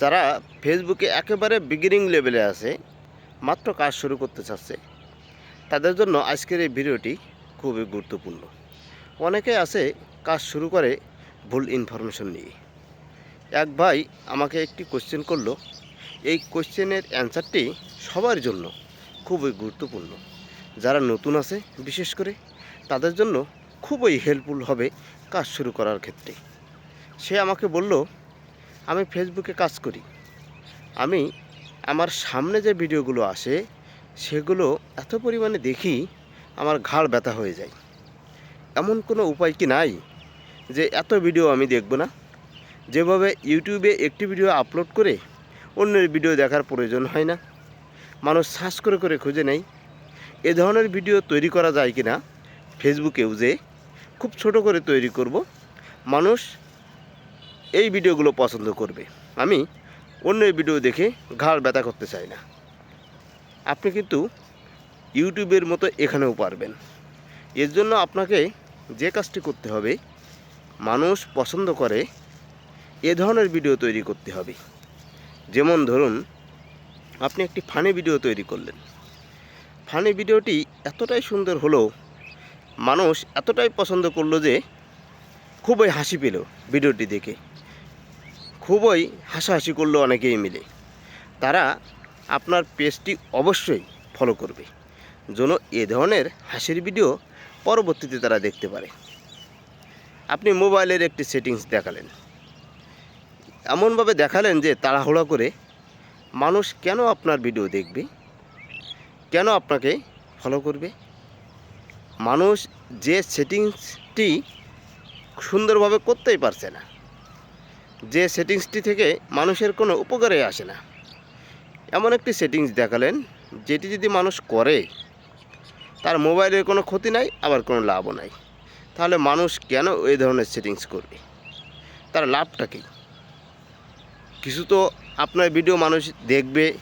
যারা ফেসবুকে একেবারে বিগিনিং লেভেলে আছে, মাত্র কাজ শুরু করতে চাচ্ছে, তাদের জন্য আজকের এই ভিডিওটি খুবই গুরুত্বপূর্ণ। অনেকে আছে কাজ শুরু করে ভুল ইনফরমেশন নিয়ে। এক ভাই আমাকে একটি কোশ্চেন করল। এই কোশ্চেনের অ্যান্সারটি সবার জন্য খুবই গুরুত্বপূর্ণ। যারা নতুন আছে, বিশেষ করে, তাদের জন্য খুবই হেল্পফুল হবে কাজ শুরু করার ক্ষেত্রে। সে আমাকে বলল আমি ফেসবুকে কাজ করি। আমি আমার সামনে যে ভিডিওগুলো আসে, সেগুলো এত পরিমাণে দেখি আমার ঘাড় ব্যথা হয়ে যায়। এমন কোনো উপায় কি নাই যে এত ভিডিও আমি দেখব না? যেভাবে ইউটিউবে একটি ভিডিও আপলোড করে অন্যের ভিডিও দেখার প্রয়োজন হয় না। মানুষ সার্চ করে করে খুঁজে নেয়, এ ধরনের ভিডিও তৈরি করা যায় কি না ফেসবুকেও যে খুব ছোট করে তৈরি করব। মানুষ এই ভিডিওগুলো পছন্দ করবে। আমি অন্যের ভিডিও দেখে ঘাড় ব্যথা করতে চাই না। আপনি কিন্তু ইউটিউবের মতো এখানেও পারবেন। এর জন্য আপনাকে যে কাজটি করতে হবে, মানুষ পছন্দ করে এ ধরনের ভিডিও তৈরি করতে হবে। যেমন ধরুন, আপনি একটি ফানি ভিডিও তৈরি করলেন। ফানি ভিডিওটি এতটাই সুন্দর হলো, মানুষ এতটাই পছন্দ করল যে খুবই হাসি পেল ভিডিওটি দেখে। খুবই হাসাহাসি করল অনেকেই মিলে। তারা আপনার পেজটি অবশ্যই ফলো করবে। যেন এ ধরনের হাসির ভিডিও পরবর্তীতে তারা দেখতে পারে। আপনি মোবাইলের একটি সেটিংস দেখালেন। এমনভাবে দেখালেন যে তাড়াহুড়া করে মানুষ কেন আপনার ভিডিও দেখবে? কেন আপনাকে ফলো করবে? মানুষ যে সেটিংসটি সুন্দরভাবে করতেই পারছে না। যে সেটিংসটি থেকে মানুষের কোনো উপকারে আসে না। এমন একটি সেটিংস দেখালেন, যেটি যদি মানুষ করে, তার মোবাইলের কোনো ক্ষতি নাই, আবার কোনো লাভও নাই। তাহলে মানুষ কেন এই ধরনের সেটিংস করবে? তার লাভটা কী? কিছু তো আপনার ভিডিও মানুষ দেখবে,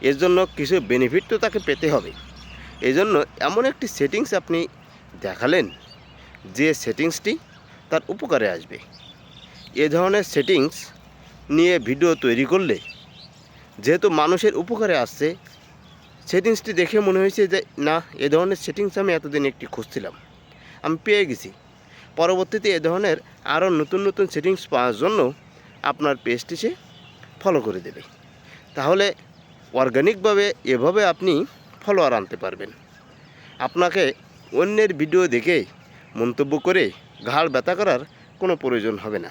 এর জন্য কিছু বেনিফিট তো তাকে পেতে হবে। এই জন্য এমন একটি সেটিংস আপনি দেখালেন, যে সেটিংসটি তার উপকারে আসবে। এ ধরনের সেটিংস নিয়ে ভিডিও তৈরি করলে, যেহেতু মানুষের উপকারে আসছে সেটিংসটি দেখে মনে হয়েছে যে, না, এ ধরনের সেটিংস আমি এতদিন একটি খুঁজছিলাম। আমি পেয়ে গেছি। পরবর্তীতে এ ধরনের আরও নতুন নতুন সেটিংস পাওয়ার জন্য আপনার পেজটি সে ফলো করে দেবে। তাহলে অর্গানিকভাবে এভাবে আপনি ফলোয়ার আনতে পারবেন। আপনাকে অন্যের ভিডিও দেখে মন্তব্য করে ঘাড় ব্যথা করার কোনো প্রয়োজন হবে না।